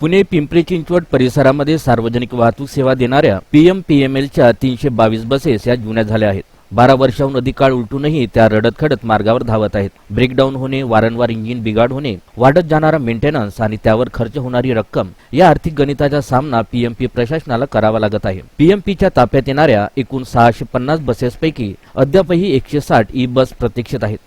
पुणे पिंपरी चिंचवड परिसरामध्ये सार्वजनिक वाहतूक सेवा देणाऱ्या पीएम पीएमएलच्या तीनशे बावीस बसेस या जुन्या झाल्या आहेत. बारा वर्षाहून अधिक काळ उलटूनही त्या रडत खडत मार्गावर धावत आहेत. ब्रेकडाऊन होणे वारंवार इंजिन बिघाड होणे वाढत जाणारा मेंटेनन्स आणि त्यावर खर्च होणारी रक्कम या आर्थिक गणिताचा सामना पीएमपी प्रशासनाला करावा लागत आहे. पीएमपीच्या ताफ्यात येणाऱ्या एकूण सहाशे पन्नास बसेसपैकी अद्यापही एकशे साठ ई बस प्रतीक्षेत आहेत.